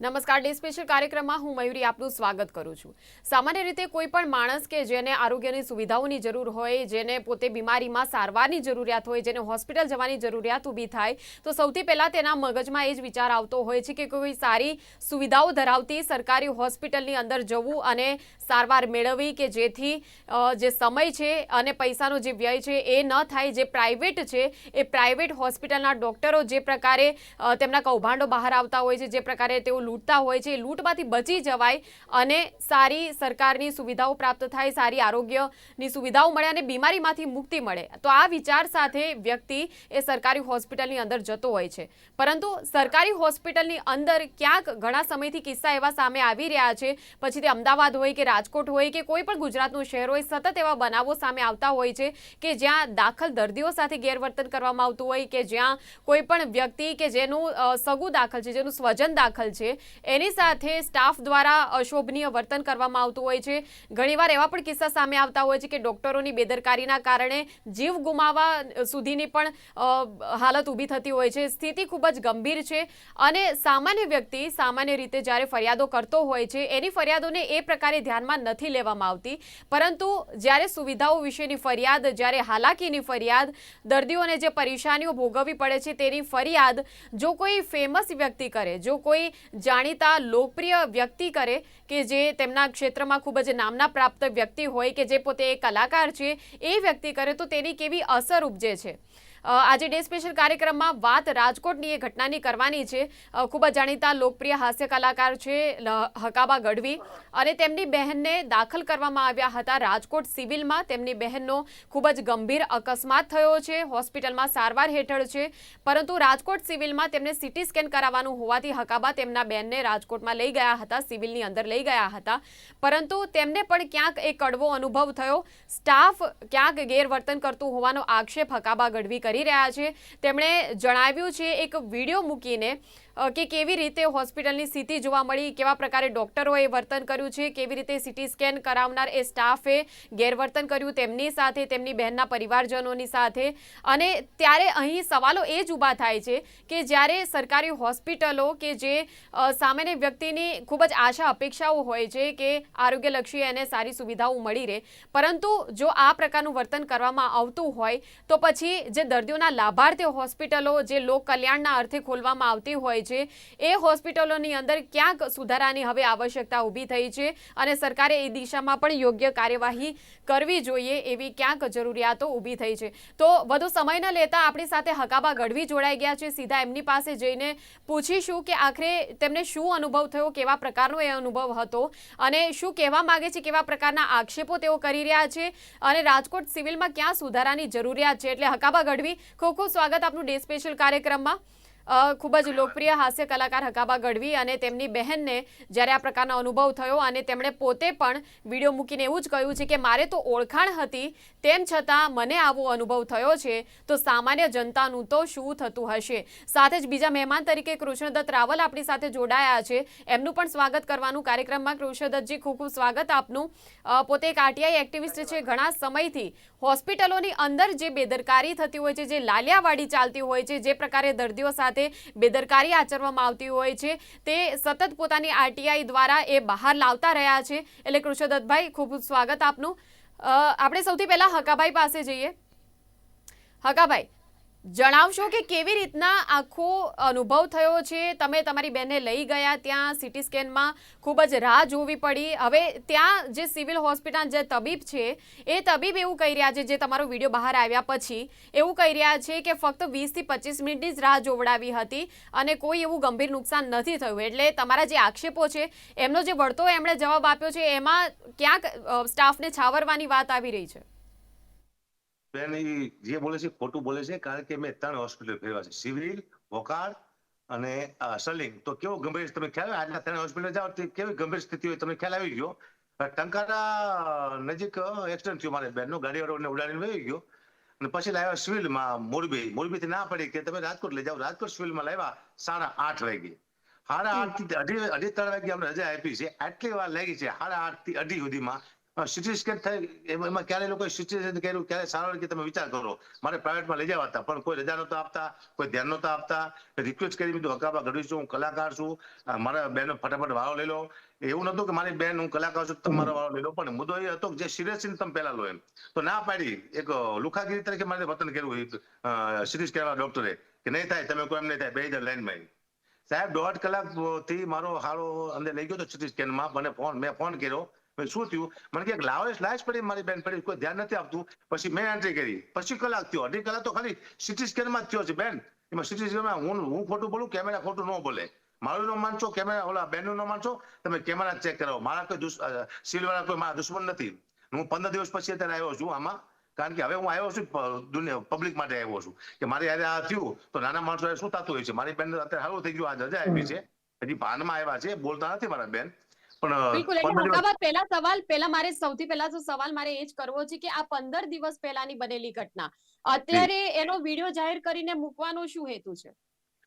નમસ્કાર, day special કાર્યક્રમમાં હું મયુરી આપનું સ્વાગત કરું છું. સામાન્ય રીતે કોઈ પણ માણસ કે જેને આરોગ્યની સુવિધાઓની જરૂર હોય, જેને પોતે બીમારીમાં સારવારની જરૂરિયાત હોય, જેને હોસ્પિટલ જવાની જરૂરિયાત ઊભી થાય, તો સૌથી પહેલાં તેના મગજમાં એ જ વિચાર આવતો હોય છે કે કોઈ સારી સુવિધાઓ ધરાવતી સરકારી હોસ્પિટલની અંદર જવું અને સારવાર મેળવવી કે જેથી જે સમય છે અને પૈસાનો જે વ્યય છે એ ન થાય, જે પ્રાઇવેટ છે એ પ્રાઇવેટ હોસ્પિટલના ડોક્ટરો જે પ્રકારે તેમના કૌભાંડો બહાર આવતા હોય છે, જે પ્રકારે તેઓ લૂંટતા હોય છે, લૂંટમાંથી બચી જવાય અને સારી સરકારની સુવિધાઓ પ્રાપ્ત થાય, સારી આરોગ્યની સુવિધાઓ મળે અને બીમારીમાંથી મુક્તિ મળે. તો આ વિચાર સાથે વ્યક્તિ એ સરકારી હોસ્પિટલની અંદર જતો હોય છે. પરંતુ સરકારી હોસ્પિટલની અંદર ક્યાંક ઘણા સમયથી કિસ્સા એવા સામે આવી રહ્યા છે. પછી તે અમદાવાદ હોય કે રાજકોટ હોય કે કોઈ પણ ગુજરાતનું શહેર હોય, સતત એવા બનાવો સામે આવતા હોય છે કે જ્યાં દાખલ દર્દીઓ સાથે ગેરવર્તન કરવામાં આવતું હોય કે જ્યાં કોઈ પણ વ્યક્તિ કે જેનું સગું દાખલ છે, જેનું સ્વજન દાખલ છે એની સાથે સ્ટાફ દ્વારા અશોભનીય વર્તન કરવામાં આવતું હોય છે. ઘણીવાર એવા પણ કિસ્સા સામે આવતા હોય છે કે ડોક્ટરોની બેદરકારીના કારણે જીવ ગુમાવવા સુધીની પણ હાલત ઊભી થતી હોય છે. સ્થિતિ ખૂબ જ ગંભીર છે અને સામાન્ય વ્યક્તિ સામાન્ય રીતે જ્યારે ફરિયાદો કરતો હોય છે, એની ફરિયાદોને એ પ્રકારે ધ્યાનમાં નથી લેવામાં આવતી. પરંતુ જ્યારે સુવિધાઓ વિશેની ફરિયાદ, જ્યારે હાલાકીની ફરિયાદ, દર્દીઓને જે પરેશાનીઓ ભોગવવી પડે છે તેની ફરિયાદ જો કોઈ ફેમસ વ્યક્તિ કરે, જો કોઈ જાણીતા લોકપ્રિય વ્યક્તિ કરે કે જે તેમના ક્ષેત્રમાં ખૂબ જ નામના પ્રાપ્ત વ્યક્તિ હોય કે જે પોતે એક કલાકાર છે, એ વ્યક્તિ કરે તો તેની કેવી અસર ઉપજે છે? આજે ડે સ્પેશિયલ કાર્યક્રમમાં વાત રાજકોટની એ ઘટનાની કરવાની છે. ખૂબ જ જાણીતા લોકપ્રિય હાસ્ય કલાકાર છે હકાબા ગઢવી. અને તેમની બહેનને દાખલ કરવામાં આવ્યા હતા રાજકોટ સિવિલમાં. તેમની બહેનનો ખૂબ જ ગંભીર અકસ્માત થયો છે, હોસ્પિટલમાં સારવાર હેઠળ છે. પરંતુ રાજકોટ સિવિલમાં તેમને સીટી સ્કેન કરાવવાનું હોવાથી હકાબા તેમના બહેનને રાજકોટમાં લઈ ગયા હતા, સિવિલની અંદર લઈ ગયા હતા. પરંતુ તેમને પણ ક્યાંક એ કડવો અનુભવ થયો. સ્ટાફ ક્યાંક ગેરવર્તન કરતું હોવાનો આક્ષેપ હકાબા ગઢવી કરી રહ્યા છે. તેમણે જણાવ્યું છે એક વીડિયો મૂકીને કે કેવી રીતે હોસ્પિટલની સ્થિતિ જોવા મળી, કેવા પ્રકારે ડોક્ટરોએ વર્તન કર્યું છે, કેવી રીતે સિટી સ્કેન કરાવનાર એ સ્ટાફે ગેરવર્તન કર્યું તેમની સાથે, તેમની બહેનના પરિવારજનોની સાથે. અને ત્યારે અહીં સવાલો એ જ ઊભા થાય છે કે જ્યારે સરકારી હોસ્પિટલો કે જે સામાન્ય વ્યક્તિની ખૂબ જ આશા અપેક્ષાઓ હોય છે કે આરોગ્યલક્ષી એને સારી સુવિધાઓ મળી રહે, પરંતુ જો આ પ્રકારનું વર્તન કરવામાં આવતું હોય, તો પછી જે દર્દીઓના લાભાર્થી હોસ્પિટલો, જે લોક કલ્યાણના અર્થે ખોલવામાં આવતી હોય છે. એ હોસ્પિટલોની અંદર ક્યાંક સુધારાની હવે આવશ્યકતા ઊભી થઈ છે અને સરકારે એ દિશામાં પણ યોગ્ય કાર્યવાહી કરવી જોઈએ એવી ક્યાંક જરૂરિયાતો ઊભી થઈ છે. તો વધુ સમય ન લેતા આપણી સાથે હકાબા ગઢવી જોડાઈ ગયા છે. સીધા એમની પાસે જઈને પૂછીશું કે આખરે તેમને શું અનુભવ થયો, કેવા પ્રકારનો એ અનુભવ હતો અને શું કહેવા માંગે છે, કેવા પ્રકારના આક્ષેપો તેઓ કરી રહ્યા છે અને રાજકોટ સિવિલમાં ક્યાં સુધારાની જરૂરિયાત છે. એટલે હકાબા ગઢવી, ખૂબ ખૂબ સ્વાગત આપનું ડે સ્પેશિયલ કાર્યક્રમમાં. ખૂબ જ લોકપ્રિય હાસ્ય કલાકાર હકાબા ગઢવી અને તેમની બહેનને જ્યારે આ પ્રકારનો અનુભવ થયો અને તેમણે પોતે પણ વીડિયો મૂકીને એવું જ કહ્યું છે કે મારે તો ઓળખાણ હતી તેમ છતાં મને આવો અનુભવ થયો છે, તો સામાન્ય જનતાનું તો શું થતું હશે? સાથે જ બીજા મહેમાન તરીકે કૃષ્ણદત્ત રાવલ આપણી સાથે જોડાયા છે. એમનું પણ સ્વાગત કરવાનું કાર્યક્રમમાં કૃષ્ણદત્તજી ખૂબ ખૂબ સ્વાગત આપનું. પોતે એક આરટીઆઈ એક્ટિવિસ્ટ છે. ઘણા સમયથી હોસ્પિટલોની અંદર જે બેદરકારી થતી હોય છે, જે લાલિયાવાડી ચાલતી હોય છે, જે પ્રકારે દર્દીઓ સાથે બેદરકારી આચરવામાં આવતી હોય છે. તે સતત પોતાની આરટીઆઈ દ્વારા એ બહાર લાવતા રહ્યા છે. એટલે કૃષ્ણદત્તભાઈ, ખૂબ સ્વાગત આપનું. આપણે સૌથી પહેલા હકાભાઈ પાસે જઈએ. હકાભાઈ જણાવશો કે કેવી રીતના આખો અનુભવ થયો છે? તમે તમારી બેનને લઈ ગયા ત્યાં સીટી સ્કેનમાં ખૂબ જ રાહ જોવી પડી. હવે ત્યાં જે સિવિલ હોસ્પિટલ જે તબીબ છે, એ તબીબ એવું કહી રહ્યા છે, જે તમારો વીડિયો બહાર આવ્યા પછી એવું કહી રહ્યા છે કે ફક્ત વીસથી પચીસ મિનિટની જ રાહ જોવડાવી હતી અને કોઈ એવું ગંભીર નુકસાન નથી થયું. એટલે તમારા જે આક્ષેપો છે, એમનો જે વળતો એમણે જવાબ આપ્યો છે, એમાં ક્યાંક સ્ટાફને છાવરવાની વાત આવી રહી છે. બેન જે બોલે છે ખોટું બોલે છે કારણ કે મેં ત્રણ હોસ્પિટલ ફેરવા છે. સિવિલ વોકાળ અને સલિંગ તો કેવો ગંભીર તમે ખ્યાલ આવે? આટલા ત્રણ હોસ્પિટલ જાઓ કેવી ગંભીર સ્થિતિ હોય? તમને ખ્યાલ આવી ગયો? ટંકારા નજીક એક્સિડન્ટ થયો મારે બેનનો. ગાડીવાળો ઉડાડીને વહી ગયો. અને પછી લાવ્યા સિવિલમાં મોરબી. મોરબીથી ના પડી કે તમે રાજકોટ લઈ જાઓ. રાજકોટ સિવિલમાં લાવ્યા સાડા આઠ વાગે. સાડા આઠથી અઢી અઢી ત્રણ વાગે અમને રજા આપી છે. આટલી વાર લાગી છે સાડા આઠથી અઢી સુધીમાં સિટી સ્કેન થાય? એમાં ક્યારે લોકો સિટી સ્કેન કર્યું? ક્યારે સારવાર કે તમે વિચાર કરો? મારે પ્રાઇવેટમાં લઈ જવા હતા, પણ કોઈ રજા નહોતા આપતા, કોઈ ધ્યાન નહોતા આપતા. રિક્વેસ્ટ કરી દીધું હકાબા ઘડી છું, હું કલાકાર છું. મારા બેન ફટાફટ વાળો લઈ લો. એવું નતું કે મારી બેન, હું કલાકાર છું તમારો વાળો લઈ લો. પણ મુદ્દો એ હતો જે સિરિયસ છે તમે પહેલા લો એમ. તો ના પાડી. એક લુખાગીરી તરીકે મારે વતન કર્યું સિટી સ્કેન ડોક્ટરે કે નહીં થાય, તમે કોઈ એમ નહીં થાય, બે હજાર લાઈનમાં સાહેબ, દોઢ કલાકથી મારો હાળો અંદર લઈ ગયો હતો સિટી સ્કેનમાં મને ફોન, મેં ફોન કર્યો. મેં શું થયું? મને કે લાવેશ લાશ પડી મારી બેન પડી, કોઈ ધ્યાન નથી આપતું. પછી મેં એન્ટ્રી કરી. પછી કલાક થયો. અઢી કલાક તો ખાલી સિટી સ્કેનમાં જ થયો છે, બેન. એમાં સિટી સ્કેનમાં હું હું ખોટું બોલું કેમેરા ખોટું ન બોલે. મારું ન માનશો કેમેરા ઓલા બેનનું ન માનશો? તમે કેમેરા ચેક કરાવો. મારા કોઈ સિવિલ વાળા કોઈ મારા દુશ્મન નથી. હું પંદર દિવસ પછી અત્યારે આવ્યો છું આમાં. કારણ કે હવે હું આવ્યો છું દુનિયા પબ્લિક માટે આવ્યો છું. કે મારે યારે આ થયું, તો નાના માણસો શું થતું હોય છે? મારી બેન અત્યારે સારું થઈ ગયું, આ રજા આપી છે. હજી ભાનમાં આવ્યા છે, બોલતા નથી મારા બેન. બિલકુલ એટલે પંદર પહેલા સવાલ પહેલા મારે સૌથી પહેલા તો સવાલ મારે એ જ કરવો છે કે આ પંદર દિવસ પહેલાની બનેલી ઘટના અત્યારે એનો વીડિયો જાહેર કરીને મૂકવાનો શું હેતુ છે?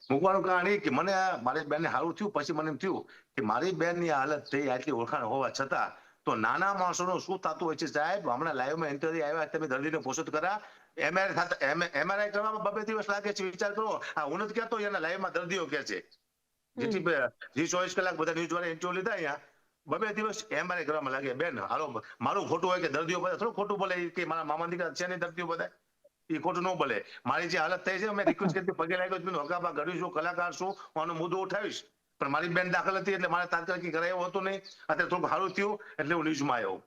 મૂકવાનું કારણ એ કે મને મારી બેનને સારું થયું પછી મને એમ થયું કે મારી બેનની હાલત થઈ આટલી ઓળખાણ હોવા છતાં તો નાના માણસોનું શું થતું હોય છે સાહેબ? હમણાં લાઈવમાં ઇન્ટરવ્યુ આવ્યા તમે દર્દીને પોષિત કરા. એમઆરઆઈ એમઆરઆઈ કરવામાં બબે દિવસ લાગે છે વિચાર કરો. આ હું નથી કહેતો એના લાઈવમાં દર્દીઓ કે છે. જેથી ચોવીસ કલાક બધા ન્યૂઝ વાળા ઇન્ટરવ્યુ લીધા અહીંયા. બબે દિવસ એમઆરઆઈ કરવામાં લાગે બેન હાલો મારું ખોટું હોય કે દર્દીઓ બધા થોડું ખોટું બોલે કે મારા મામા દીકરા છે ને દર્દીઓ બધા એ ખોટું ન બોલે. મારી જે હાલત થઈ છે મેં રિક્વેસ્ટ કરી પગે લાગ્યો છું હકાબા ગઢવી છું કલાકાર છું હું આનો મુદ્દો ઉઠાવીશ. પણ મારી બેન દાખલ હતી એટલે મારે તાત્કાલિક કરાયો હતો નહીં. અત્યારે થોડું સારું થયું એટલે હું ન્યૂઝમાં આવ્યો.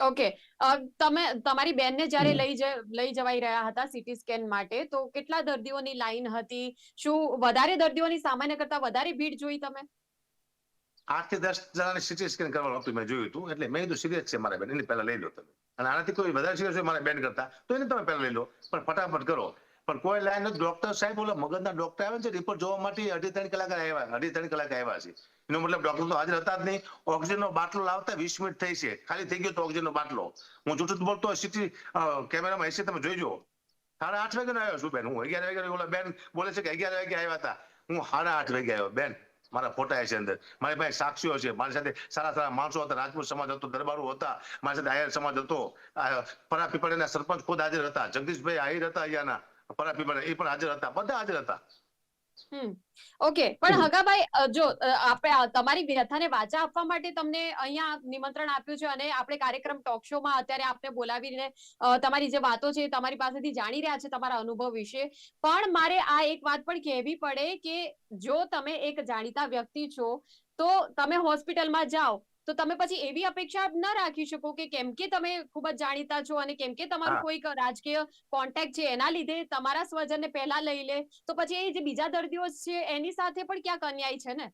ઓકે. તમે તમારી બેનને જ્યારે લઈ લઈ જવાઈ રહ્યા હતા સીટી સ્કેન માટે તો કેટલા દર્દીઓની લાઈન હતી? શું વધારે દર્દીઓની સામાન્ય કરતા વધારે ભીડ જોઈ તમે? આઠથી દસ જણાને સીટી સ્કેન કરવાનું હતું મેં જોયું હતું. એટલે મેં કીધું સિરિયસ છે મારા બેન. એની પહેલા લઈ લો તમે. અને આનાથી કોઈ વધારે સિરિયસ હોય મારા બેન કરતા, તો એને તમે પહેલા લઈ લો. પણ ફટાફટ કરો. પણ કોઈ લાઈન ડોક્ટર સાહેબ ઓલા મગજના ડોક્ટર આવે છે રિપોર્ટ જોવા માટે અઢી ત્રણ કલાક આવ્યા, અઢી ત્રણ કલાક આવ્યા છે. એનો મતલબ ડોક્ટર તો હાજર હતા જ નહીં. ઓક્સિજનનો બાટલો લાવતા વીસ મિનિટ થઈ છે. ખાલી થઈ ગયો તો ઓક્સિજનનો બાટલો. હું જૂઠું બોલતો સિટી કેમેરામાં હશે તમે જોઈજો. સાડા આઠ વાગે આવ્યો છું બેન. હું અગિયાર વાગે ઓલા બેન બોલે છે કે અગિયાર વાગે આવ્યા હતા. હું સાડા આઠ વાગે આવ્યો. બેન મારા ફોટા છે અંદર. મારી પાસે સાક્ષીઓ છે. મારી સાથે સારા સારા માણસો હતા. રાજપૂત સમાજ હતો, દરબારો હતા. મારી સાથે આયર સમાજ હતો. પરા પરાપીપળાના સરપંચ ખુદ હાજર હતા. જગદીશભાઈ આહિર હતા અહીંયાના. પરાપીપળા એ પણ હાજર હતા. બધા હાજર હતા. હમ. ઓકે પણ હગાભાઈ જો આપણે તમારી વ્યથાને વાચા આપવા માટે તમને અહીંયા નિમંત્રણ આપ્યું છે અને આપણે કાર્યક્રમ ટોક શોમાં અત્યારે આપને બોલાવીને તમારી જે વાતો છે તમારી પાસેથી જાણી રહ્યા છે તમારા અનુભવ વિશે. પણ મારે આ એક વાત પણ કહેવી પડે કે જો તમે એક જાણીતા વ્યક્તિ છો તો તમે હોસ્પિટલમાં જાઓ તો તમે પછી એવી અપેક્ષા ન રાખી શકો કે કેમ કે તમે ખૂબ જ જાણીતા છો અને કેમ કે તમારું કોઈ કોઈક રાજકીય કોન્ટેક્ટ છે એના લીધે તમારા સ્વજનને પહેલા લઈ લે. તો પછી એ જે બીજા દર્દીઓ છે એની સાથે પણ ક્યાંક અન્યાય છે ને?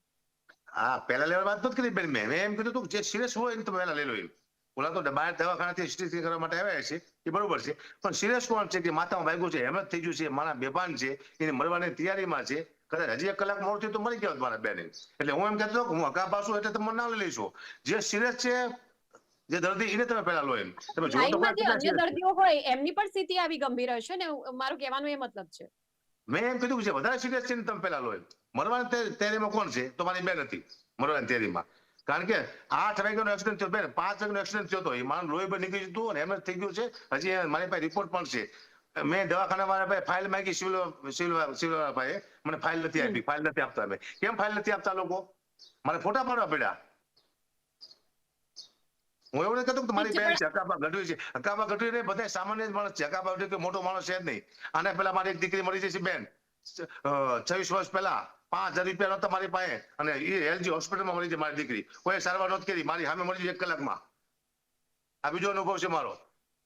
હા પહેલા લેવા વાત નથી કરી બેન મેં. મેં એમ કીધું હતું જે સિરિયસ હોય એને તમે પહેલા લઈ લો એમ. ઓલા તો બહાર દવાખાનાથી સ્ટીચ કરવા માટે આવ્યા છે એ બરોબર છે. પણ સિરિયસ કોણ છે કે માથામાં વાગ્યું છે હેમત થઈ ગયું છે મારા બેભાન છે એને મરવાની તૈયારીમાં છે કદાચ હજી એક કલાક મોડું થયું તો મરી ગયો મારા બેને. એટલે હું એમ કહેતો કે હું હકા પાછું એટલે તમે ના લઈ લઈશું. જે સિરિયસ છે જે દર્દી એને તમે પહેલા લો એમ. તમે જો તો અન્ય. દર્દીઓ હોય એમની પણ સ્થિતિ આવી ગંભીર હશે ને? મારું કહેવાનું એ મતલબ છે. મેં એમ કીધું કે જે વધારે સિરિયસ છે ને તમે પહેલા લો એમ. મરવાની તૈયારીમાં કોણ છે? તો મારી બેન હતી મરવાની તૈયારીમાં કારણ કે આઠ વાગ્યાનો એક્સિડન્ટ થયો બેન. પાંચ વાગ્યાનો એક્સિડન્ટ થયો હતો એ મારું લોહી પર નીકળી જતું અને એમ જ થઈ ગયું છે. હજી મારી પાસે રિપોર્ટ પણ છે. મેં દવાખાના વાળા ભાઈ ફાઇલ માંગી સિવિલ સિવિલ પાસે મને ફાઇલ નથી આપી ફાઇલ નથી આપતા ભાઈ કેમ ફાઇલ નથી આપતા લોકો? મારે ફોટા પાડવા પડ્યા. હું એવું નથી કહેતો કે મારી બેન છે ગઢવી છે. હકાબા ગઢવી નહીં બધા સામાન્ય માણસ છે. હકાબા ગઢવી મોટો માણસ છે જ નહીં. આને પેલા મારી એક દીકરી મળી જશે બેન. છવ્વીસ વર્ષ પહેલા. પાંચ હજાર રૂપિયા નહોતા મારી પાસે. અને એ એલજી હોસ્પિટલમાં મળી છે મારી દીકરી. કોઈ સારવાર નહોતી કરી. મારી સામે મળી એક કલાકમાં. આ બીજો અનુભવ છે મારો.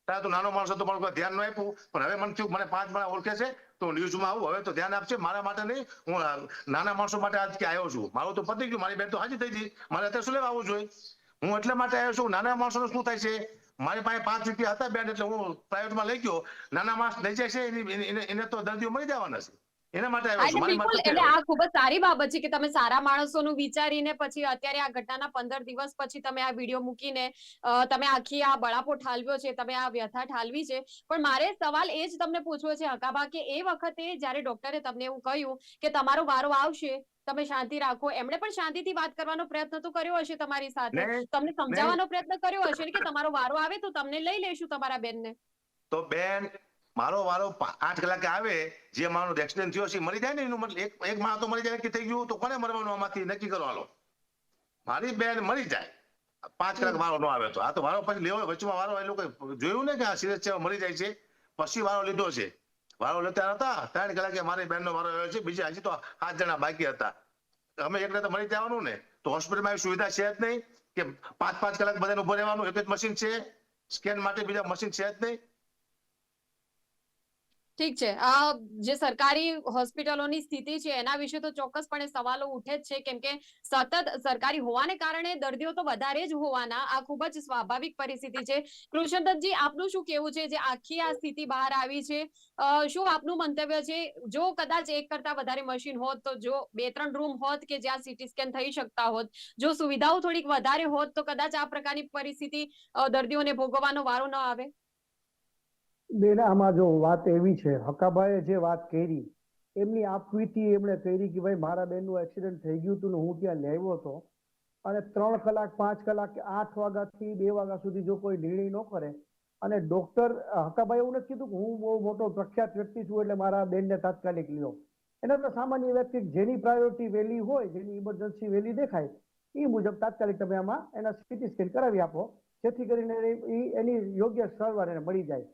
ત્યારે તો નાનો માણસ હતો પણ કોઈ ધ્યાન ન આપ્યું. પણ હવે મને થયું, મને પાંચ માણસ ઓળખે છે, તો ન્યૂઝમાં આવું. હવે તો ધ્યાન આપશે મારા માટે નહીં, હું નાના માણસો માટે આજ કે આવ્યો છું. મારું તો પતી ગયું, મારી બેન તો હાજી થઈ ગઈ. મારે અત્યારે શું લેવા આવવું જોઈએ? હું એટલા માટે આવ્યો છું, નાના માણસોનું શું થાય છે? મારી પાસે પાંચ રૂપિયા હતા બેન, એટલે હું પ્રાઇવેટમાં લઈ ગયો. નાના માણસ લઈ જાય છે, એને- તો દર્દીઓ મળી જવાના છે. એના માટે બિલકુલ એટલે આ ખૂબ જ સારી બાબત છે કે તમે સારા માણસોનું વિચારીને પછી અત્યારે આ ઘટનાના પંદર દિવસ પછી તમે આ વીડિયો મૂકીને તમે આખી આ બળાપો ઠાલવ્યો છે તમે આ વ્યથા ઠાલવી છે. પણ મારે સવાલ એ જ તમને પૂછવો છે હકાબા કે એ વખતે જ્યારે ડોક્ટરે તમને એવું કહ્યું કે તમારો વારો આવશે તમે શાંતિ રાખો એમણે પણ શાંતિથી વાત કરવાનો પ્રયત્ન તો કર્યો હશે તમારી સાથે. તમને સમજાવવાનો પ્રયત્ન કર્યો હશે કે તમારો વારો આવે તો તમને લઈ લેશું તમારા બેનને? તો બેન મારો વારો આઠ કલાકે આવે, જે મારો એક્સિડન્ટ થયો છે મરી જાય ને એનું મતલબ એક એક માણસ તો મરી જાય કે થઈ ગયું, તો કોને મરવાનું આમાંથી? નક્કી કરો હાલો. મારી બેન મરી જાય. પાંચ કલાક વારો ન આવે તો. આ તો વારો પછી લેવો વચમાં વારો એ લોકો જોયું ને કે આ સિરિયસ છે, મરી જાય છે. પછી વારો લીધો છે. વારો લેતા હતા ત્રણ કલાકે મારી બેનનો વારો આવ્યો છે. બીજા હજી તો સાત જણા બાકી હતા. અમે એકને તો મરી જવાનું ને. તો હોસ્પિટલમાં એવી સુવિધા છે જ નહીં કે પાંચ પાંચ કલાક બધાને ઊભો રહેવાનું, એક જ મશીન છે. સ્કેન માટે બીજા મશીન છે જ નહીં. ઠીક છે. આ જે સરકારી હોસ્પિટલોની સ્થિતિ છે, એના વિશે તો ચોક્કસપણે સવાલો ઉઠે જ છે. કેમ કે સતત સરકારી હોવાને કારણે દર્દીઓ તો વધારે જ હોવાના આ ખૂબ જ સ્વાભાવિક પરિસ્થિતિ છે. કૃષ્ણદત્તજી, આપનું શું કેવું છે? જે આખી આ સ્થિતિ બહાર આવી છે શું આપનું મંતવ્ય છે? જો કદાચ એક કરતા વધારે મશીન હોત, તો જો બે ત્રણ રૂમ હોત કે જ્યાં સીટી સ્કેન થઈ શકતા હોત, જો સુવિધાઓ થોડીક વધારે હોત, તો કદાચ આ પ્રકારની પરિસ્થિતિ દર્દીઓને ભોગવવાનો વારો ન આવે? બેન આમાં જો વાત એવી છે હકાભાઈએ જે વાત કરી, એમની આપવીથી એમણે કરી કે ભાઈ, મારા બેનનું એક્સિડન્ટ થઈ ગયું હતું ને હું ત્યાં લેવો હતો. અને ત્રણ કલાક, પાંચ કલાક કે આઠ વાગ્યાથી બે વાગ્યા સુધી જો કોઈ નિર્ણય ન કરે, અને ડોક્ટર હકાભાઈ એવું નથી કીધું કે હું બહુ મોટો પ્રખ્યાત વ્યક્તિ છું એટલે મારા બેનને તાત્કાલિક લ્યો. એના તો સામાન્ય વ્યક્તિ જેની પ્રાયોરિટી વહેલી હોય, જેની ઇમરજન્સી વહેલી દેખાય એ મુજબ તાત્કાલિક તમે આમાં એના સીટી સ્કેન કરાવી આપો, જેથી કરીને એની યોગ્ય સારવાર એને મળી જાય.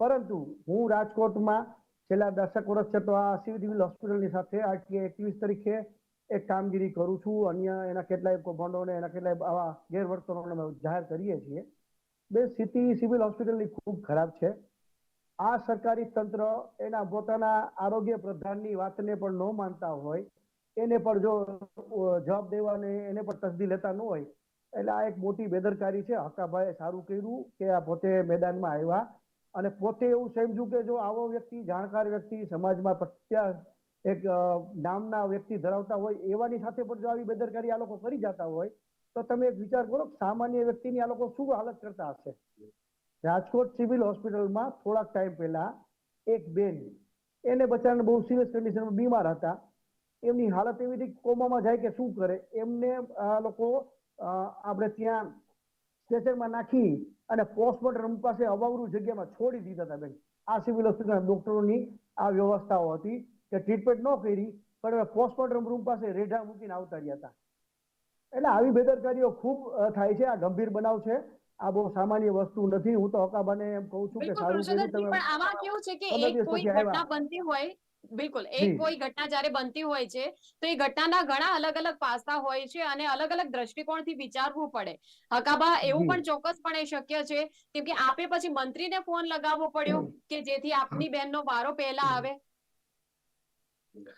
પરંતુ હું રાજકોટમાં છેલ્લા દશક વર્ષ છે તો આ સિવિલ હોસ્પિટલની સાથે આરટીઆઈ એક્ટિવિસ્ટ તરીકે એક કામગીરી કરું છું. અન્ય એના કેટલાય કૌભાંડોને, એના કેટલાય આવા ગેરવર્તનોને અમે જાહેર કરીએ છીએ. બે સ્થિતિ સિવિલ હોસ્પિટલની ખૂબ ખરાબ છે. આ સરકારી તંત્ર એના પોતાના આરોગ્ય પ્રધાનની વાતને પણ ન માનતા હોય, એને પણ જો જવાબ દેવાને એને પણ તસદી લેતા ન હોય, એટલે આ એક મોટી બેદરકારી છે. હકાભાઈએ સારું કર્યું કે આ પોતે મેદાનમાં આવ્યા. અને પોતે એવું સમજ્યું કે જો આવો વ્યક્તિ, જાણકાર વ્યક્તિ સમાજમાં પ્રત્યા એક નામના વ્યક્તિ ધરાવતા હોય, એવાની સાથે પણ જો આવી બેદરકારી આ લોકો કરી જતા હોય, તો તમે એક વિચાર કરો સામાન્ય વ્યક્તિની આ લોકો શું હાલત કરતા હશે? રાજકોટ સિવિલ હોસ્પિટલમાં થોડાક ટાઈમ પહેલા એક બેન, એને બચારાને બહુ સિરિયસ કન્ડિશનમાં બીમાર હતા. એમની હાલત એવી હતી કોમામાં જાય કે શું કરે? એમને આ લોકો આપણે ત્યાં સ્ટ્રેચરમાં નાખી અને પોસ્ટમોર્ટમ પાસે અવાવરું જગ્યામાં છોડી દીધા હતા બેન. આ સિવિલ હોસ્પિટલના ડોક્ટરોની આ વ્યવસ્થાઓ હતી કે ટ્રીટમેન્ટ ન કરી પણ પોસ્ટમોર્ટમ રૂમ પાસે રેઢા મૂકીને આવતા રહ્યા હતા. એટલે આવી બેદરકારીઓ ખૂબ થાય છે આ ગંભીર બનાવ છે. આ બહુ સામાન્ય વસ્તુ નથી. હું તો હકાબાને એમ કહું છું કે સારું પણ આમાં કેવું છે કે એક કોઈ ઘટના બનતી હોય બિલકુલ. એક કોઈ ઘટના જ્યારે બનતી હોય છે તો એ ઘટનાના ઘણા અલગ અલગ પાસા હોય છે અને અલગ અલગ દ્રષ્ટિકોણથી વિચારવું પડે. હકાબા એવું પણ ચોક્કસપણે શક્ય છે કેમ કે આપે પછી મંત્રીને ફોન લગાવવો પડ્યો કે જેથી આપની બહેનનો વારો પહેલા આવે.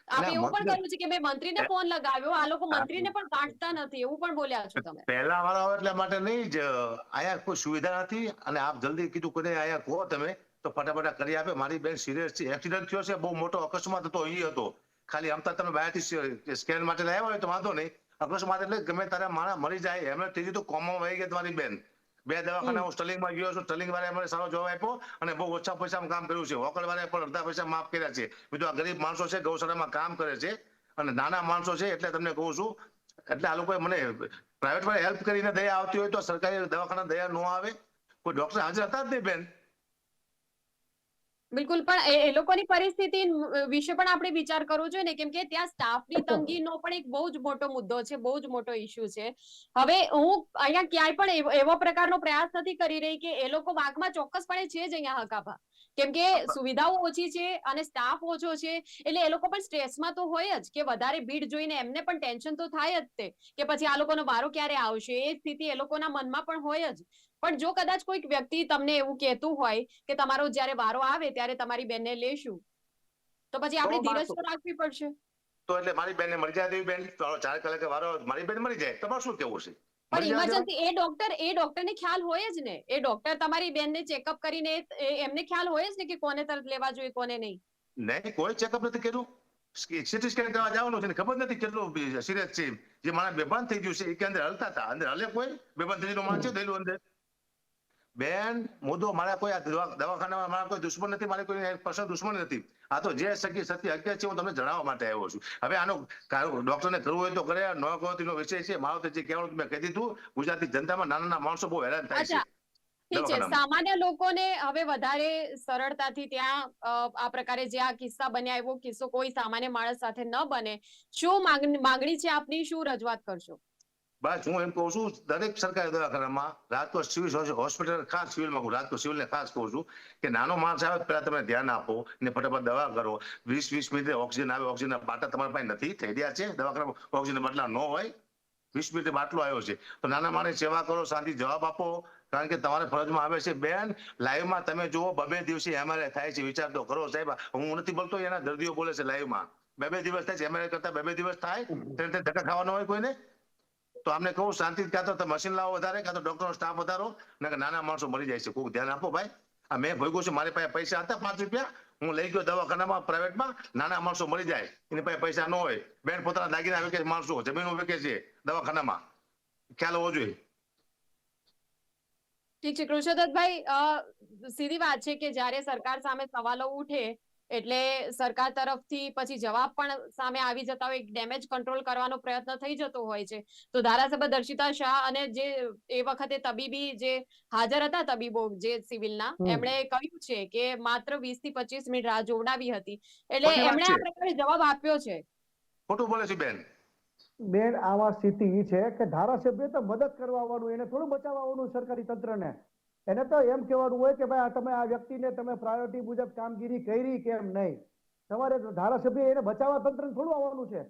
આપે એવું પણ કર્યું કહ્યું છે કે મેં મંત્રીને ફોન લગાવ્યો આ લોકો મંત્રીને પણ કાઢતા નથી એવું પણ બોલ્યા છો તમે. પહેલા વાળા આવે એટલે માટે નહીં જ આયા કોઈ સુવિધા નથી અને આપ જલ્દી કીધું કોને આયા કહો તમે. તો ફટાફટ કરી આપે. મારી બેન સિરિયસ છે. એક્સિડન્ટ થયો છે બહુ મોટો અકસ્માત હતો ઈ હતો. ખાલી આમતા તમે બહારથી સ્કેન માટે લાવ્યા હોય તો વાંધો નહીં. અકસ્માત એટલે ગમે તારે માણસ મરી જાય. એમને ત્રીજી તો કોમમાં વહી ગઈ તમારી બેન. બે દવાખાના હું સ્ટલિંગમાં ગયો છું. સ્ટલિંગ વાળા મને સારો જવાબ આપ્યો અને બહુ ઓછા પૈસામાં કામ કર્યું છે. હોકલ વાળાએ પણ અડધા પૈસા માફ કર્યા છે. બીજું આ ગરીબ માણસો છે ગૌશાળામાં કામ કરે છે અને નાના માણસો છે એટલે તમને કહું છું એટલે આ લોકોએ મને પ્રાઇવેટમાં હેલ્પ કરીને દયા આવતી હોય તો સરકારી દવાખાના દયા ન આવે. કોઈ ડોક્ટર હાજર હતા જ નહીં બેન. બિલકુલ પણ એ- લોકોની પરિસ્થિતિ વિશે પણ આપણે વિચાર કરવો જોઈએ ને કેમ કે ત્યાં સ્ટાફની તંગીનો પણ એક બહુ જ મોટો મુદ્દો છે બહુ જ મોટો ઇસ્યુ છે. હવે હું અહીંયા ક્યાંય પણ એવો- એવો પ્રકારનો પ્રયાસ નથી કરી રહી કે એ લોકો વાંકમાં ચોક્કસપણે છે જ અહીંયા હકાભા. કેમ કે સુવિધાઓ ઓછી છે અને સ્ટાફ ઓછો છે એટલે એ લોકો પણ સ્ટ્રેસમાં તો હોય જ કે વધારે ભીડ જોઈને એમને પણ ટેન્શન તો થાય જ તે કે પછી આ લોકોનો વારો ક્યારે આવશે? એ સ્થિતિ એ લોકોના મનમાં પણ હોય જ. પણ જો કદાચ કોઈક વ્યક્તિ તમને એવું કહેતું હોય કે તમારો જ્યારે વારો આવે ત્યારે તમારી બેનને લેશું. તો પછી આપણે ધીરજ તો રાખવી પડશે. તો એટલે મારી બેનને મરી જાય દેવી બેન? ચાર કલાકે વારો મારી બેન મરી જાય? તમારે શું કેવું છે? પણ? ઇમરજન્સી એ ડોક્ટર એ ડોક્ટરને ખ્યાલ હોય જ ને. એ ડોક્ટર તમારી બેનને ચેકઅપ કરીને એ- એમને ખ્યાલ હોય જ ને કે કોને તરફ લેવા જોઈએ કોને નહીં. નહીં કોઈ ચેકઅપ નથી કર્યું? સિટી સ્કેન કરવા જવાનું છે ખબર નથી કેટલું સિરિયસ છે જે માણસ બેભાન થઈ ગયું છે એ કે અંદર હલતા હતા. અંદર હલે કોઈ? બેભાન થઈ ગયેલો માણસ છે અંદર. બેન મુદ્દો મારા કોઈ દવાખાનામાં મારા કોઈ દુશ્મન નથી મારે કોઈ પર્સનલ દુશ્મન નથી. આ તો જે શક્ય સત્ય હકીકત છે હું તમને જણાવવા માટે આવ્યો છું. હવે આનો ડોક્ટરને કરવું હોય તો કરે ન કરવો તો વિષય છે. મારો તો જે કહેવાનું મેં કહી દીધું ગુજરાતી જનતામાં નાના નાના માણસો બહુ હેરાન થાય છે. ઠીક છે. સામાન્ય લોકોને હવે વધારે સરળતાથી ત્યાં આ પ્રકારે જે આ કિસ્સા બન્યા એવો કિસ્સો કોઈ સામાન્ય માણસ સાથે ન બને. શું માંગણી છે આપની? શું રજૂઆત કરશો? બસ હું એમ કહું છું, દરેક સરકારી દવાખાનામાં રાજકોટ સિવિલ હોસ્પિટલ ખાસ સિવિલમાં હું રાજકોટ સિવિલને ખાસ કહું છું કે નાનો માણસ આવે પહેલાં તમે ધ્યાન આપો ને ફટાફટ દવા કરો. વીસ વીસ મિનિટે ઓક્સિજન આવે, ઓક્સિજનના બાટલા તમારી પાસે નથી, થઈ રહ્યા છે. દવાખાનામાં ઓક્સિજન બાટલા ન હોય, વીસ મિનિટે બાટલો આવ્યો છે. તો નાના માણસ સેવા કરો, શાંતિ જવાબ આપો, કારણ કે તમારે ફરજમાં આવે છે. બેન, લાઈવમાં તમે જુઓ, બબે દિવસે એમઆરઆઈ થાય છે, વિચાર તો કરો સાહેબ. હું નથી બોલતો, એના દર્દીઓ બોલે છે લાઈવમાં. બે બે દિવસ થાય છે એમઆરઆઈ કરતા બે બે દિવસ થાય ધક્કા ખાવાનો હોય કોઈને? તો આમને કહું શાંતિ કાં તો મશીન લાવો વધારે, કાં તો ડોક્ટરનો સ્ટાફ વધારો, નકર નાના માણસો મરી જાય છે. કોઈક ધ્યાન આપો ભાઈ. આ મેં ભોગ્યું છું, મારી પાસે પૈસા હતા પાંચ રૂપિયા. હું લઈ ગયો દવાખાનામાં, પ્રાઇવેટમાં. નાના માણસો મરી જાય. એની પાસે પૈસા ન હોય. બેન પોતાના દાગીના વેકે માણસો જમીન વેકે છે દવાખાનામાં. ખ્યાલ હોવો જોઈએ. ઠીક છે કૃષ્ણદત્તભાઈ સીધી વાત છે કે જ્યારે સરકાર સામે સવાલો ઉઠે એટલે સરકાર તરફથી પછી જવાબ પણ સામે આવી જતા હોય ડેમેજ કંટ્રોલ કરવાનો પ્રયત્ન થઈ જતો હોય છે. તો ધારાસભ્ય દર્શિતા શાહ અને જે એ વખતે તબીબી જે હાજર હતા તબીબો જે સિવિલના એમણે કહ્યું છે કે માત્ર વીસથી પચીસ મિનિટ રાહ જોવડાવી હતી. એટલે એમણે આ. પ્રકારે જવાબ આપ્યો છે. ખોટું બોલે છે બેન. બેન આવા સ્થિતિ ઈ છે કે ધારાસભ્ય તો મદદ કરવા આવવાનું એને થોડું બચાવવાનું સરકારી તંત્રને. એને તો એમ કહેવાનું હોય કે ભાઈ આ તમે આ વ્યક્તિને તમે પ્રાયોરિટી મુજબ કામગીરી કરી કેમ નહીં? તમારે ધારાસભ્ય એને બચાવવા તંત્રને થોડું આવવાનું છે.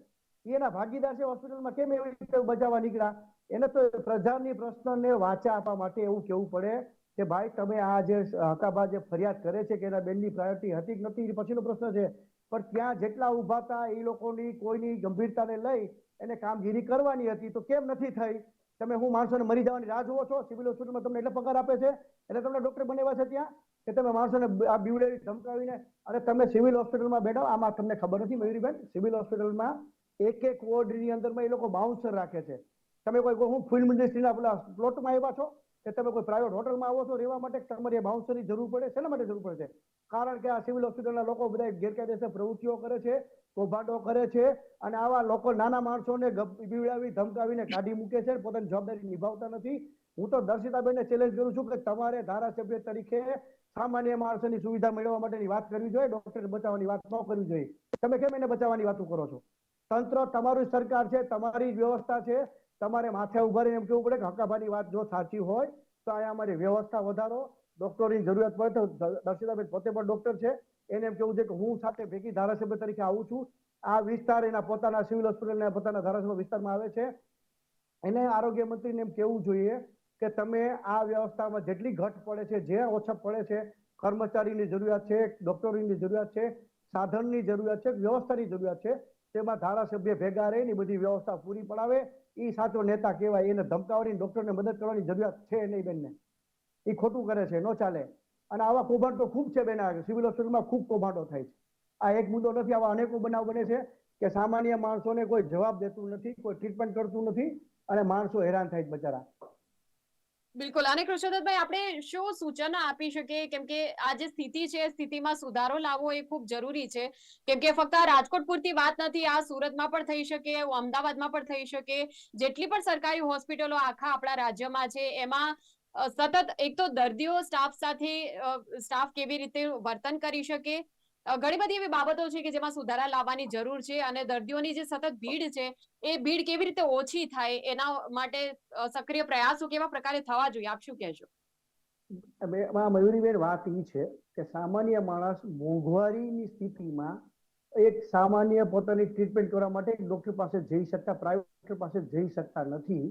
એના ભાગીદાર છે હોસ્પિટલમાં કેમ એવી રીતે બચાવવા નીકળ્યા? એને તો પ્રજાની પ્રશ્નને વાચા આપવા માટે એવું કહેવું પડે કે ભાઈ તમે આ જે હકાબા જે ફરિયાદ કરે છે કે એના બેનની પ્રાયોરિટી હતી કે નથી પછીનો પ્રશ્ન છે. પણ ત્યાં જેટલા ઊભા હતા, એ લોકોની કોઈની ગંભીરતાને લઈ એને કામગીરી કરવાની હતી તો કેમ નથી થઈ? તમે હું માણસોને મરી જવાની રાહ જુઓ છો, સિવિલ હોસ્પિટલમાં તમને એટલે પગાર આપે છે, એટલે તમને ડોક્ટર બનાવ્યા છે ત્યાં, કે તમે માણસોને આ બીવડાવી ધમકાવીને અને તમે સિવિલ હોસ્પિટલમાં બેઠો આમાં તમને ખબર નથી મયુરીબેન, સિવિલ હોસ્પિટલમાં એક એક વોર્ડની અંદરમાં એ લોકો બાઉન્સર રાખે છે. તમે કોઈ હું ફિલ્મ ઇન્ડસ્ટ્રીના પેલા પ્લોટમાં આવ્યા છો? કે તમે કોઈ પ્રાઇવેટ હોટલમાં આવો છો, રહેવા માટે તમારે બાઉન્સરની જરૂર પડે? શેના માટે જરૂર પડે છે? કારણ કે આ સિવિલ હોસ્પિટલના લોકો બધા ગેરકાયદેસર પ્રવૃત્તિઓ કરે છે, કૌભાંડો કરે છે અને આવા લોકો નાના માણસોને પીવડાવી, ધમકાવીને કાઢી મૂકે છે પોતાની જવાબદારી નિભાવતા નથી. હું તો દર્શિતાબેનને ચેલેન્જ કરું છું કે તમારે ધારાસભ્ય તરીકે સામાન્ય માણસોની સુવિધા મેળવવા માટેની વાત કરવી જોઈએ ડોક્ટર બચાવવાની વાત ન કરવી જોઈએ. તમે કેમ એને બચાવવાની વાતો કરો છો? તંત્ર તમારું સરકાર છે, તમારી જ વ્યવસ્થા છે. તમારે માથે ઊભા રહીને એમ કેવું પડે કે હકાભાની વાત જો સાચી હોય, તો અહીંયા અમારી વ્યવસ્થા વધારો. ડોક્ટરની જરૂરિયાત પડે તો દર્શિતાબેન પોતે પણ ડોક્ટર છે. એને એમ કેવું છે કે હું સાથે ભેગી ધારાસભ્ય તરીકે આવું છું. આ વિસ્તાર એના પોતાના સિવિલ હોસ્પિટલના પોતાના ધારાસભ્ય વિસ્તારમાં આવે છે. એને આરોગ્ય મંત્રીને એમ કેવું જોઈએ કે તમે આ વ્યવસ્થામાં જેટલી ઘટ પડે છે, જે ઓછા પડે છે, કર્મચારીની જરૂરિયાત છે ડોક્ટરોની જરૂરિયાત છે, સાધનની જરૂરિયાત છે, વ્યવસ્થાની જરૂરિયાત છે તેમાં ધારાસભ્ય ભેગા રહીને બધી વ્યવસ્થા પૂરી પડાવે. એ સાચો નેતા કહેવાય, એને ધમકાવવાની ડોક્ટરને મદદ કરવાની જરૂરિયાત છે નહીં બેનને. એ ખોટું કરે છે, ન ચાલે. અને આવા કૌભાંડ તો ખૂબ છે બેન સિવિલ હોસ્પિટલમાં ખૂબ કૌભાંડો થાય છે. આ એક મુદ્દો નથી, આવા અનેકો બનાવ બને છે કે સામાન્ય માણસોને કોઈ જવાબ દેતું નથી, કોઈ ટ્રીટમેન્ટ કરતું નથી અને માણસો હેરાન થાય છે બચારા. બિલકુલ. અને કૃષ્ણદત્તભાઈ આપણે શું સૂચન આપી શકીએ? કેમ કે આ જે સ્થિતિ છે સ્થિતિમાં સુધારો લાવવો એ ખૂબ જરૂરી છે. કેમ કે ફક્ત રાજકોટ પૂરતી વાત નથી, આ સુરતમાં પણ થઈ શકે અમદાવાદમાં પણ થઈ શકે. જેટલી પણ સરકારી હોસ્પિટલો આખા આપણા રાજ્યમાં છે, એમાં સતત એક તો દર્દીઓ સ્ટાફ સાથે સ્ટાફ કેવી રીતે વર્તન કરી શકે? ઘણી બધી એવી બાબતો છે કે જેમાં સુધારા લાવવાની જરૂર છે અને દર્દીઓની જે સતત ભીડ છે એ ભીડ કેવી રીતે ઓછી થાય એના માટે સક્રિય પ્રયાસો કેવા પ્રકારે થવા જોઈએ? આપ શું કહેશો? મયુરીબેન વાત એ છે કે સામાન્ય માણસ મોંઘવારીની સ્થિતિમાં એક સામાન્ય પોતાની ટ્રીટમેન્ટ કરવા માટે ડોક્ટર પાસે જઈ શકતા પ્રાઇવેટ ડોક્ટર પાસે જઈ શકતા નથી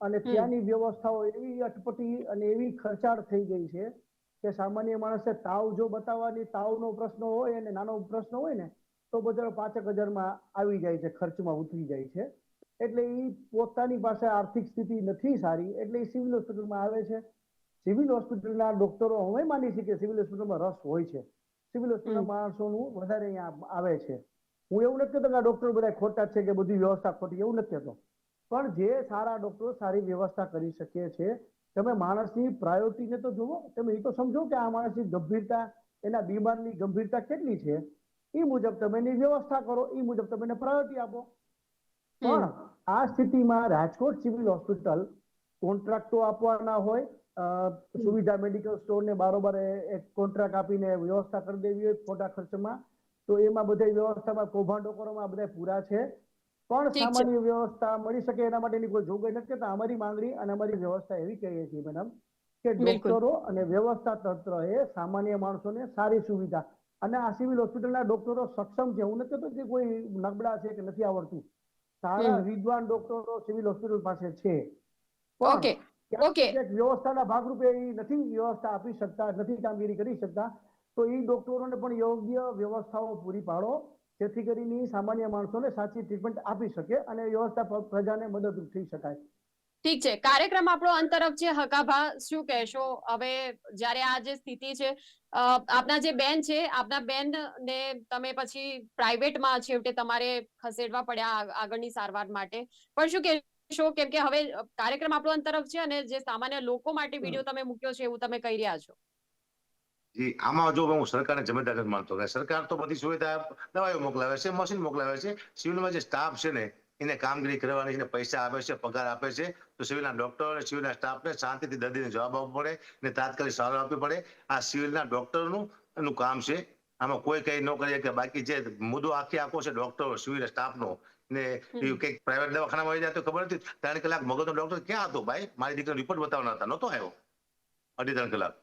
અને ત્યાંની વ્યવસ્થાઓ એવી અટપટી અને એવી ખર્ચાળ થઈ ગઈ છે કે સામાન્ય માણસે તાવ જો બતાવવાની તાવનો પ્રશ્ન હોય અને નાનો પ્રશ્ન હોય ને તો બધા પાંચેક હજારમાં આવી જાય છે ખર્ચમાં ઉતરી જાય છે. એટલે એ પોતાની પાસે આર્થિક સ્થિતિ નથી સારી એટલે એ સિવિલ હોસ્પિટલમાં આવે છે. સિવિલ હોસ્પિટલના ડોક્ટરો અમે માની છીએ કે સિવિલ હોસ્પિટલમાં રસ હોય છે. સિવિલ હોસ્પિટલના માણસોનું વધારે અહીંયા આવે છે. હું એવું નથી કહેતો કે આ ડોક્ટરો બધા ખોટા છે કે બધી વ્યવસ્થા ખોટી એવું નથી કહેતો. પણ જે સારા ડોક્ટરો સારી વ્યવસ્થા કરી શકે છે તમે માણસની પ્રાયોરિટીને તો જુઓ તમે એ તો સમજો કે આ માણસની ગંભીરતા એના બીમારની ગંભીરતા કેટલી છે? એ મુજબ તમે એની વ્યવસ્થા કરો એ મુજબ તમે એને પ્રાયોરિટી આપો. પણ આ સ્થિતિમાં રાજકોટ સિવિલ હોસ્પિટલ કોન્ટ્રાક્ટો આપવાના હોય સુવિધા મેડિકલ સ્ટોર ને બારોબાર એક કોન્ટ્રાક્ટ આપીને વ્યવસ્થા કરી દેવી હોય ખોટા ખર્ચમાં તો એમાં બધા વ્યવસ્થામાં કૌભાંડો કરવામાં બધા પૂરા છે. પણ સામાન્ય વ્યવસ્થા મળી શકે એના માટેની કોઈ જોગવાઈ નથી કરતા. અમારી માંગણી અને અમારી વ્યવસ્થા એવી કહીએ છીએ મેડમ કે ડોક્ટરો અને વ્યવસ્થા તંત્ર એ સામાન્ય માણસોને સારી સુવિધા. અને આ સિવિલ હોસ્પિટલના ડોક્ટરો સક્ષમ છે. હું નથી કહેતો કે કોઈ નબળા છે કે નથી આવડતું. સારા વિદ્વાન ડોક્ટરો સિવિલ હોસ્પિટલ પાસે છે. ઓકે. ઓકે. વ્યવસ્થાના ભાગરૂપે એ નથી વ્યવસ્થા આપી શકતા નથી કામગીરી કરી શકતા તો એ ડોક્ટરોને પણ યોગ્ય વ્યવસ્થાઓ પૂરી પાડો. જેથી કરીને સામાન્ય માણસોને સાચી ટ્રીટમેન્ટ આપી શકે અને વ્યવસ્થા પ્રજાને મદદરૂપ થઈ શકાય. ઠીક છે. કાર્યક્રમ આપણો અંત તરફ છે. હકાભા શું કહેશો? હવે જ્યારે આ જે સ્થિતિ છે આપના જે બેન છે આપના બેન ને તમે પછી પ્રાઇવેટમાં છેવટે તમારે ખસેડવા પડ્યા આગળની સારવાર માટે. પણ શું કહેશો? કેમ કે હવે કાર્યક્રમ આપણો અંત તરફ છે અને જે સામાન્ય લોકો માટે વીડિયો તમે મૂક્યો છે એવું તમે કહી રહ્યા છો. જી આમાં જો હું સરકારને જવાબદાર નથી માનતો કે સરકાર તો બધી સુવિધા દવાઈઓ મોકલાવે છે મશીન મોકલાવે છે સિવિલમાં જે સ્ટાફ છે ને એને કામગીરી કરવાની છે પૈસા આપે છે પગાર આપે છે તો સિવિલના ડોક્ટર અને સિવિલના સ્ટાફને શાંતિથી દર્દીને જવાબ આપવો પડે ને તાત્કાલિક સારવાર આપવી પડે. આ સિવિલના ડોક્ટરનું એનું કામ છે. આમાં કોઈ કઈ ન કરીએ કે બાકી જે મુદ્દો આખી આખો છે ડોક્ટર સિવિલ સ્ટાફનો ને કંઈક પ્રાઇવેટ દવાખાનામાં આવી જાય તો ખબર નથી. ત્રણ કલાક મગજનો ડોક્ટર ક્યાં હતો ભાઈ? મારી દીકરીનો રિપોર્ટ બતાવવાના હતા નહોતો આવ્યો. અઢી ત્રણ કલાક.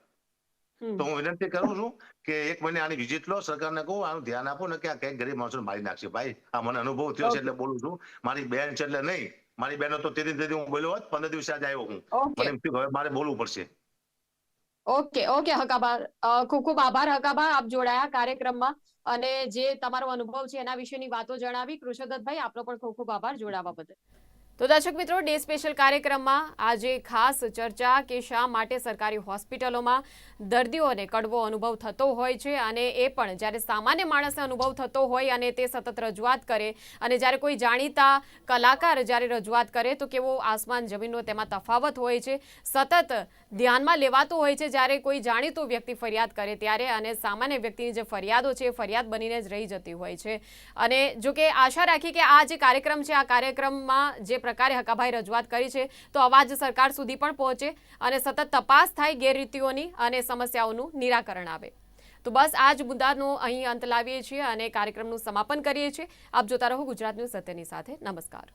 તો હું વિનંતી કરું છું કે એક મહિને આની વિઝિટ લો સરકારને કહું આનું ધ્યાન આપો ને કે આ કંઈક ગરીબ માણસો મારી નાખશે. ભાઈ આ મને અનુભવ થયો છે એટલે બોલું છું. મારી બેન છે એટલે નહીં. મારી બેનો તો તેથી તેથી હું બોલ્યો હોત પંદર દિવસે આજે આવ્યો હું. મને એમ થયું હવે મારે બોલવું પડશે. ઓકે ઓકે હકાબા ખૂબ ખૂબ આભાર હકાબા આપ જોડાયા કાર્યક્રમમાં. અને જે તમારો અનુભવ છે એના વિશેની વાતો જણાવી કૃષ્ણદત્તભાઈ આપનો પણ ખૂબ ખૂબ આભાર જોડાવા બદલ. તો દર્શક મિત્રો, ડે સ્પેશિયલ કાર્યક્રમમાં આજે ખાસ ચર્ચા કે શા માટે સરકારી હોસ્પિટલોમાં દર્દીઓને કડવો અનુભવ થતો હોય છે અને એ પણ જ્યારે સામાન્ય માણસને અનુભવ થતો હોય અને તે સતત રજૂઆત કરે અને જ્યારે કોઈ જાણીતા કલાકાર જ્યારે રજૂઆત કરે તો કેવો આસમાન જમીનનો તેમાં તફાવત હોય છે, સતત ધ્યાનમાં લેવાતું હોય છે. જ્યારે કોઈ જાણીતો વ્યક્તિ ફરિયાદ કરે ત્યારે અને સામાન્ય વ્યક્તિની જે ફરિયાદો છે, એ ફરિયાદ બનીને જ રહી જતી હોય છે. અને જો કે આશા રાખી કે આ જે કાર્યક્રમ છે, આ કાર્યક્રમમાં જે પ્રકારે હકાભાઈ રજૂઆત કરી છે. તો અવાજ સરકાર સુધી પણ પહોંચે અને સતત તપાસ થાય ગેરરીતિઓની અને સમસ્યાઓનું નિરાકરણ આવે. તો બસ આ જ મુદ્દાનો અહીં અંત લાવીએ છીએ અને કાર્યક્રમનું સમાપન કરીએ છીએ. આપ જોતા રહો ગુજરાત ન્યૂઝ સત્યની સાથે. નમસ્કાર.